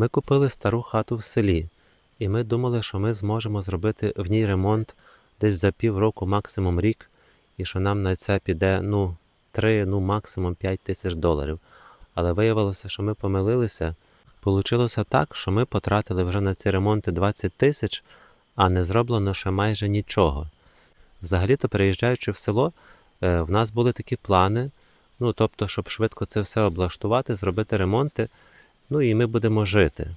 Ми купили стару хату в селі, і ми думали, що ми зможемо зробити в ній ремонт десь за півроку, максимум рік, і що нам на це піде ну, 3, ну максимум 5 тисяч доларів. Але виявилося, що ми помилилися. Получилося так, що ми потратили вже на ці ремонти 20 тисяч, а не зроблено ще майже нічого. Взагалі-то, переїжджаючи в село, е, в нас були такі плани, ну тобто, щоб швидко це все облаштувати, зробити ремонти, ну і ми будемо жити.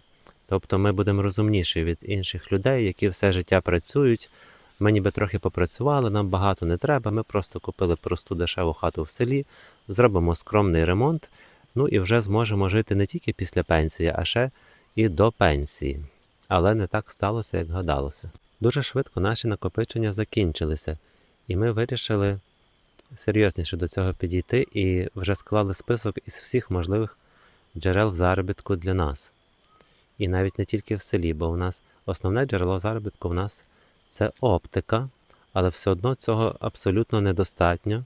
Тобто ми будемо розумніші від інших людей, які все життя працюють. Ми ніби трохи попрацювали, нам багато не треба. Ми просто купили просту дешеву хату в селі, зробимо скромний ремонт, ну і вже зможемо жити не тільки після пенсії, а ще і до пенсії. Але не так сталося, як гадалося. Дуже швидко наші накопичення закінчилися, і ми вирішили серйозніше до цього підійти і вже склали список із всіх можливих джерел заробітку для нас. І навіть не тільки в селі, бо у нас основне джерело заробітку в нас це оптика, але все одно цього абсолютно недостатньо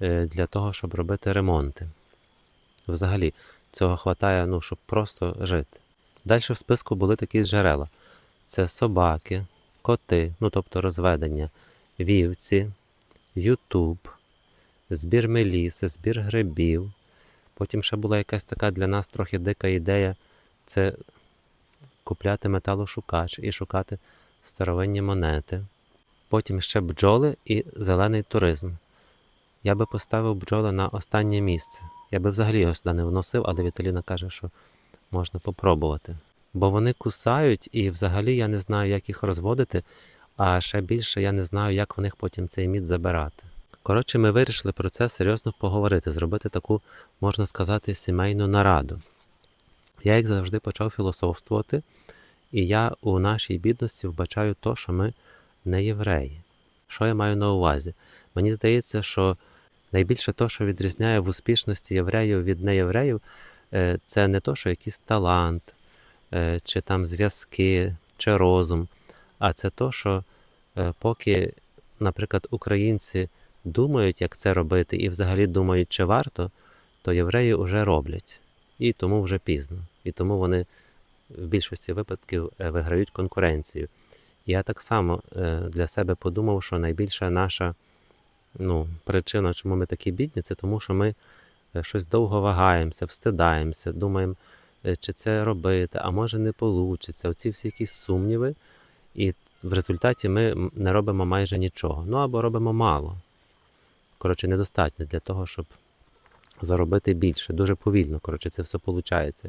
е, для того, щоб робити ремонти. Взагалі, цього вистачає, ну, щоб просто жити. Далі в списку були такі джерела: це собаки, коти, ну тобто розведення, вівці, Ютуб, збір меліси, збір грибів. Потім ще була якась така для нас трохи дика ідея це купляти металошукач і шукати старовинні монети. Потім ще бджоли і зелений туризм. Я би поставив бджоли на останнє місце. Я би взагалі його сюди не вносив, але Віталіна каже, що можна попробувати. Бо вони кусають, і взагалі я не знаю, як їх розводити, а ще більше я не знаю, як в них потім цей мід забирати. Коротше, ми вирішили про це серйозно поговорити, зробити таку, можна сказати, сімейну нараду. Я, як завжди, почав філософствувати, і я у нашій бідності вбачаю то, що ми не євреї. Що я маю на увазі? Мені здається, що найбільше то, що відрізняє в успішності євреїв від неєвреїв, е, це не то, що якийсь талант, е, чи там зв'язки, чи розум, а це то, що е, поки, наприклад, українці думають, як це робити, і взагалі думають, чи варто, то євреї вже роблять. І тому вже пізно. І тому вони в більшості випадків е, виграють конкуренцію. Я так само е, для себе подумав, що найбільша наша ну, причина, чому ми такі бідні, це тому, що ми е, щось довго вагаємося, встидаємося, думаємо, чи це робити, а може не вийде. Оці всі якісь сумніви, і в результаті ми не робимо майже нічого. Ну або робимо мало. Коротше, недостатньо для того, щоб заробити більше. Дуже повільно, коротше, це все виходить.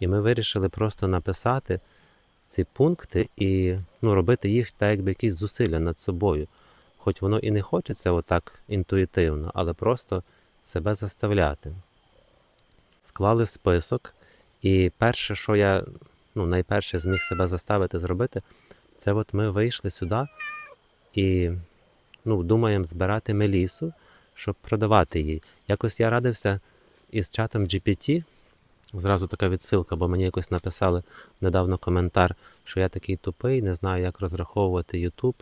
І ми вирішили просто написати ці пункти і ну, робити їх так, якби якісь зусилля над собою. Хоч воно і не хочеться отак інтуїтивно, але просто себе заставляти. Склали список, і перше, що я ну, найперше зміг себе заставити зробити, це от ми вийшли сюди і ну, думаємо збирати мелісу, щоб продавати її. Якось я радився із чатом GPT. Зразу така відсилка, бо мені якось написали недавно коментар, що я такий тупий, не знаю, як розраховувати YouTube,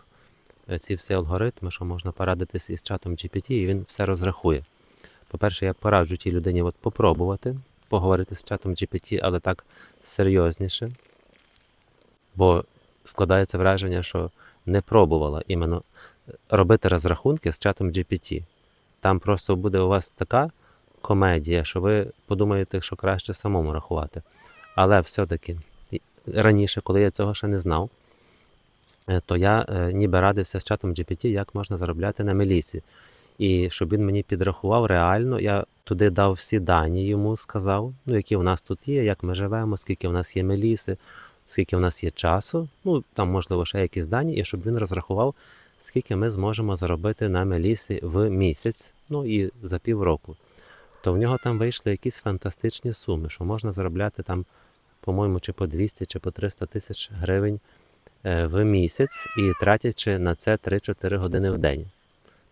е, ці всі алгоритми, що можна порадитися із чатом GPT, і він все розрахує. По-перше, я пораджу тій людині от попробувати поговорити з чатом GPT, але так серйозніше. Бо складається враження, що не пробувала іменно робити розрахунки з чатом GPT. Там просто буде у вас така комедія, що ви подумаєте, що краще самому рахувати. Але все-таки раніше, коли я цього ще не знав, е, то я е, ніби радився з чатом GPT, як можна заробляти на мелісі. І щоб він мені підрахував реально, я туди дав всі дані йому, сказав, ну, які в нас тут є, як ми живемо, скільки в нас є меліси, скільки в нас є часу, ну там, можливо, ще якісь дані, і щоб він розрахував, скільки ми зможемо заробити на мелісі в місяць, ну і за півроку. То в нього там вийшли якісь фантастичні суми, що можна заробляти там, по-моєму, чи по 200, чи по 300 тисяч гривень е, в місяць і тратячи на це 3-4 години в день.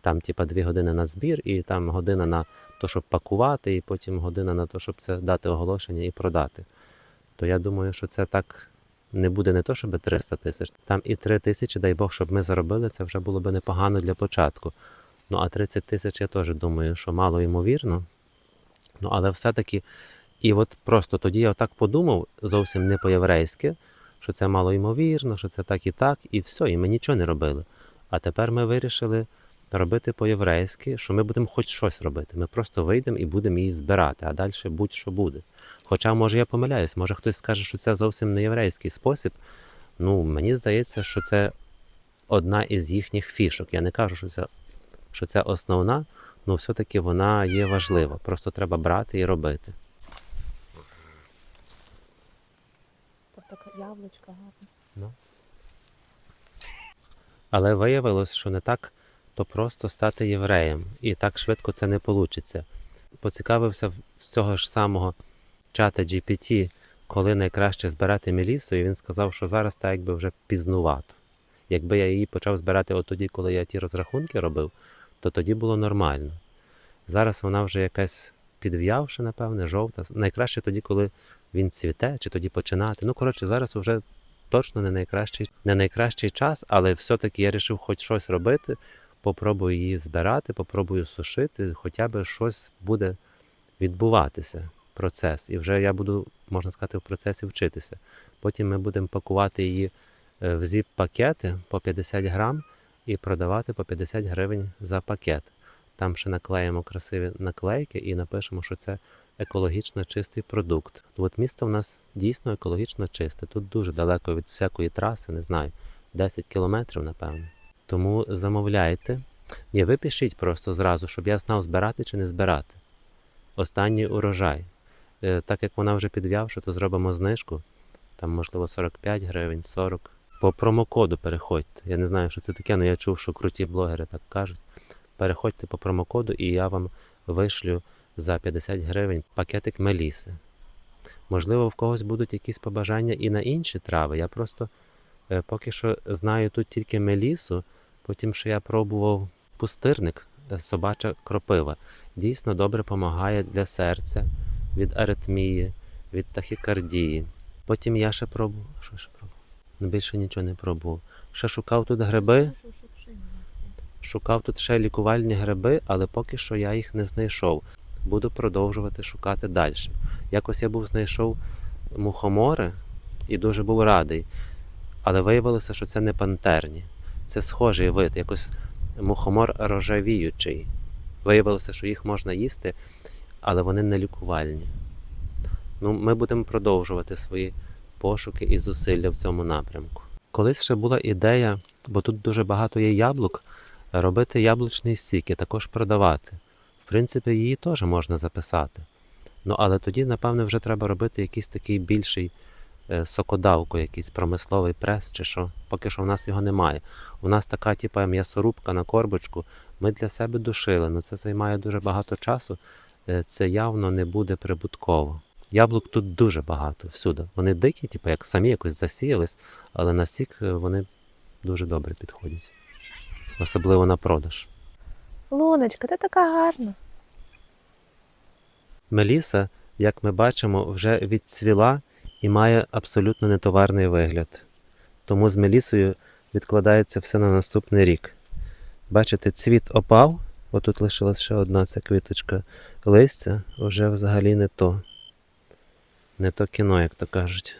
Там, типа, 2 години на збір, і там година на те, щоб пакувати, і потім година на те, щоб це дати оголошення і продати. То я думаю, що це так не буде не то, щоб 300 тисяч, там і 3 тисячі, дай Бог, щоб ми заробили, це вже було би непогано для початку. Ну а 30 тисяч я теж думаю, що мало ймовірно. Ну, але все-таки І от просто тоді я так подумав, зовсім не по-єврейськи, що це мало ймовірно, що це так і так, і все, і ми нічого не робили. А тепер ми вирішили робити по-єврейськи, що ми будемо хоч щось робити. Ми просто вийдемо і будемо її збирати, а далі будь-що буде. Хоча, може, я помиляюсь, може хтось скаже, що це зовсім не єврейський спосіб. Ну, мені здається, що це одна із їхніх фішок. Я не кажу, що це, що це основна, але все-таки вона є важлива. Просто треба брати і робити. Така яблучка гарна. Але виявилось, що не так то просто стати євреєм, і так швидко це не вийде. Поцікавився в цього ж самого чата GPT, коли найкраще збирати мелісу, і він сказав, що зараз так якби вже пізнувато. Якби я її почав збирати от тоді, коли я ті розрахунки робив, то тоді було нормально. Зараз вона вже якась підв'явша, напевне, жовта. Найкраще тоді, коли він цвіте, чи тоді починати. Ну, коротше, зараз вже точно не найкращий, не найкращий час, але все-таки я вирішив хоч щось робити, попробую її збирати, попробую сушити, хоча б щось буде відбуватися, процес. І вже я буду, можна сказати, в процесі вчитися. Потім ми будемо пакувати її е, в зіп-пакети по 50 грам і продавати по 50 гривень за пакет. Там ще наклеїмо красиві наклейки і напишемо, що це екологічно чистий продукт. От місто в нас дійсно екологічно чисте. Тут дуже далеко від всякої траси, не знаю, 10 кілометрів, напевно. Тому замовляйте. Ні, ви пишіть просто зразу, щоб я знав, збирати чи не збирати. Останній урожай. Е, Так як вона вже підв'явша, то зробимо знижку. Там, можливо, 45 гривень, 40. По промокоду переходьте. Я не знаю, що це таке, але я чув, що круті блогери так кажуть. Переходьте по промокоду, і я вам вишлю за 50 гривень пакетик меліси. Можливо, в когось будуть якісь побажання і на інші трави. Я просто поки що знаю тут тільки мелісу, потім ще я пробував пустирник, е, собача кропива. Дійсно добре допомагає для серця, від аритмії, від тахікардії. Потім я ще пробував. Що ще пробував? Ну більше нічого не пробував. Ще шукав тут гриби. Шукав тут ще лікувальні гриби, але поки що я їх не знайшов. Буду продовжувати шукати далі. Якось я був знайшов мухомори і дуже був радий. Але виявилося, що це не пантерні. Це схожий вид, якось мухомор рожевіючий. Виявилося, що їх можна їсти, але вони не лікувальні. Ну, ми будемо продовжувати свої пошуки і зусилля в цьому напрямку. Колись ще була ідея, бо тут дуже багато є яблук, робити яблучний сік і також продавати. В принципі, її теж можна записати. Ну, але тоді, напевне, вже треба робити якийсь такий більший сокодавку, якийсь промисловий прес чи що. Поки що в нас його немає. У нас така, типа, м'ясорубка на корбочку. Ми для себе душили. Ну це займає дуже багато часу. Е, Це явно не буде прибутково. Яблук тут дуже багато всюди. Вони дикі, типу, як самі якось засіялись, але на сік е, вони дуже добре підходять. Особливо на продаж. Луночка, ти така гарна. Меліса, як ми бачимо, вже відцвіла і має абсолютно нетоварний вигляд. Тому з мелісою відкладається все на наступний рік. Бачите, цвіт опав, отут лишилась ще одна ця квіточка листя, вже взагалі не то. Не то кіно, як то кажуть.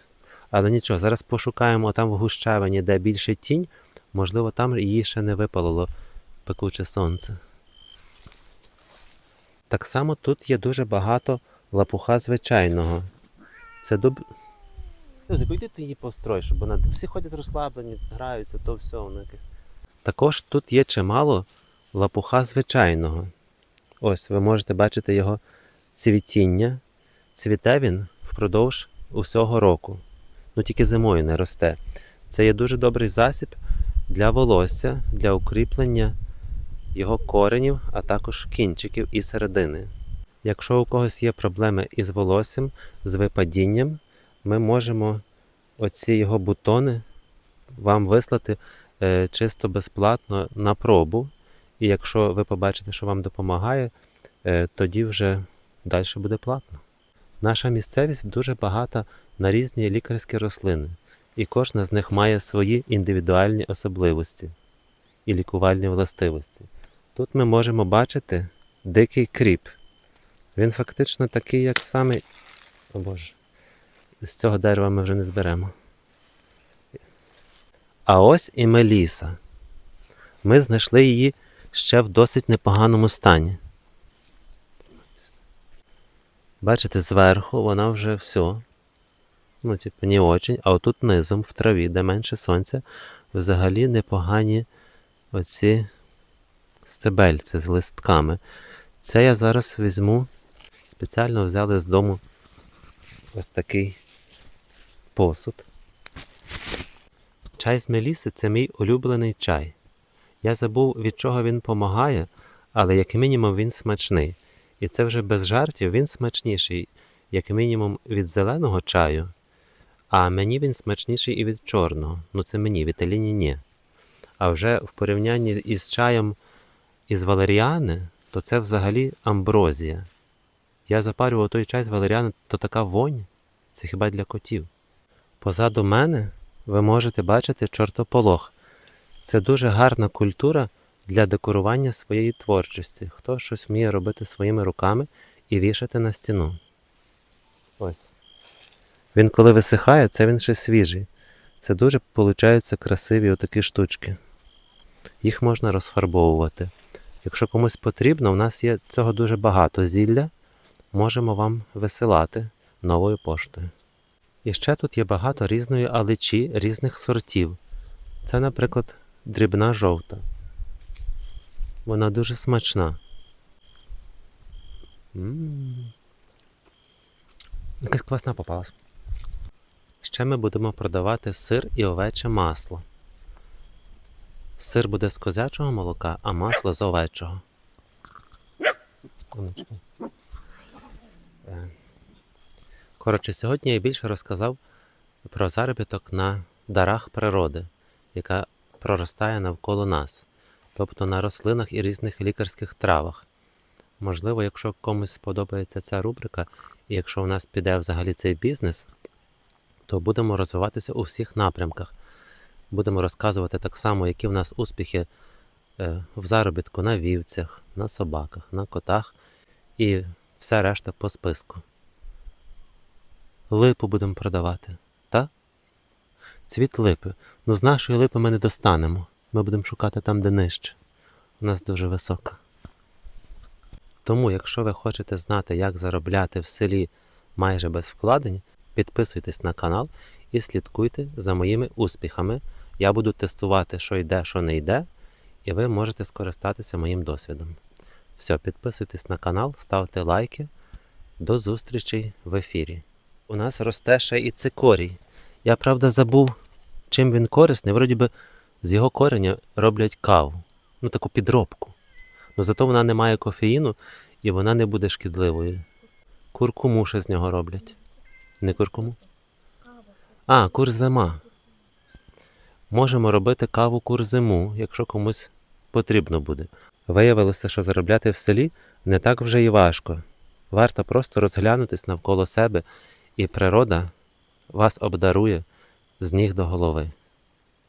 Але нічого, зараз пошукаємо там в гущавині, де більше тінь, можливо, там її ще не випалило пекуче сонце. Так само тут є дуже багато лапуха звичайного. Це дуб. Йди ти її построй, щоб вона. Всі ходять розслаблені, граються, то все, воно якесь. Також тут є чимало лапуха звичайного. Ось ви можете бачити його цвітіння. Цвіте він впродовж усього року. Ну тільки зимою не росте. Це є дуже добрий засіб для волосся, для укріплення його коренів, а також кінчиків і середини. Якщо у когось є проблеми із волоссям, з випадінням, ми можемо оці його бутони вам вислати е, чисто безплатно на пробу. І якщо ви побачите, що вам допомагає, е, тоді вже далі буде платно. Наша місцевість дуже багата на різні лікарські рослини, і кожна з них має свої індивідуальні особливості і лікувальні властивості. Тут ми можемо бачити дикий кріп. Він фактично такий, як самий О Боже. З цього дерева ми вже не зберемо. А ось і Меліса. Ми знайшли її ще в досить непоганому стані. Бачите, зверху вона вже все. Ну, типу, не очень, а отут низом в траві, де менше сонця, взагалі непогані оці стебельці з листками. Це я зараз візьму. Спеціально взяли з дому ось такий посуд. Чай з Меліси це мій улюблений чай. Я забув, від чого він помагає, але як мінімум він смачний. І це вже без жартів, він смачніший, як мінімум, від зеленого чаю, а мені він смачніший і від чорного. Ну це мені, від Аліні ні. А вже в порівнянні із чаєм із валеріани, то це взагалі амброзія. Я запарював той чай з валеріани, то така вонь, це хіба для котів. Позаду мене ви можете бачити чортополох. Це дуже гарна культура для декорування своєї творчості. Хто щось вміє робити своїми руками і вішати на стіну. Ось. Він коли висихає, це він ще свіжий. Це дуже получаються красиві отакі штучки. Їх можна розфарбовувати. Якщо комусь потрібно, у нас є цього дуже багато зілля, можемо вам висилати новою поштою. І ще тут є багато різної аличі різних сортів. Це, наприклад, дрібна жовта. Вона дуже смачна. М. Якась класна попалась. Ще ми будемо продавати сир і овече масло. Сир буде з козячого молока, а масло з овечого. А ну, чекай. Е. Коротше, сьогодні я більше розказав про заробіток на дарах природи, яка проростає навколо нас, тобто на рослинах і різних лікарських травах. Можливо, якщо комусь сподобається ця рубрика, і якщо у нас піде взагалі цей бізнес, то будемо розвиватися у всіх напрямках. Будемо розказувати так само, які в нас успіхи е, в заробітку на вівцях, на собаках, на котах і все решта по списку. Липу будемо продавати, так? Цвіт липи. Ну, з нашої липи ми не достанемо. Ми будемо шукати там, де нижче. У нас дуже висока. Тому, якщо ви хочете знати, як заробляти в селі майже без вкладень, підписуйтесь на канал і слідкуйте за моїми успіхами. Я буду тестувати, що йде, що не йде, і ви можете скористатися моїм досвідом. Все, підписуйтесь на канал, ставте лайки. До зустрічей в ефірі. У нас росте ще і цикорій. Я правда забув, чим він корисний. Вроді би з його кореня роблять каву, ну таку підробку. Ну зато вона не має кофеїну і вона не буде шкідливою. Куркуму ще з нього роблять. Не куркуму? А, курзима. Можемо робити каву курзиму, якщо комусь потрібно буде. Виявилося, що заробляти в селі не так вже і важко. Варто просто розглянутись навколо себе, і природа вас обдарує з ніг до голови.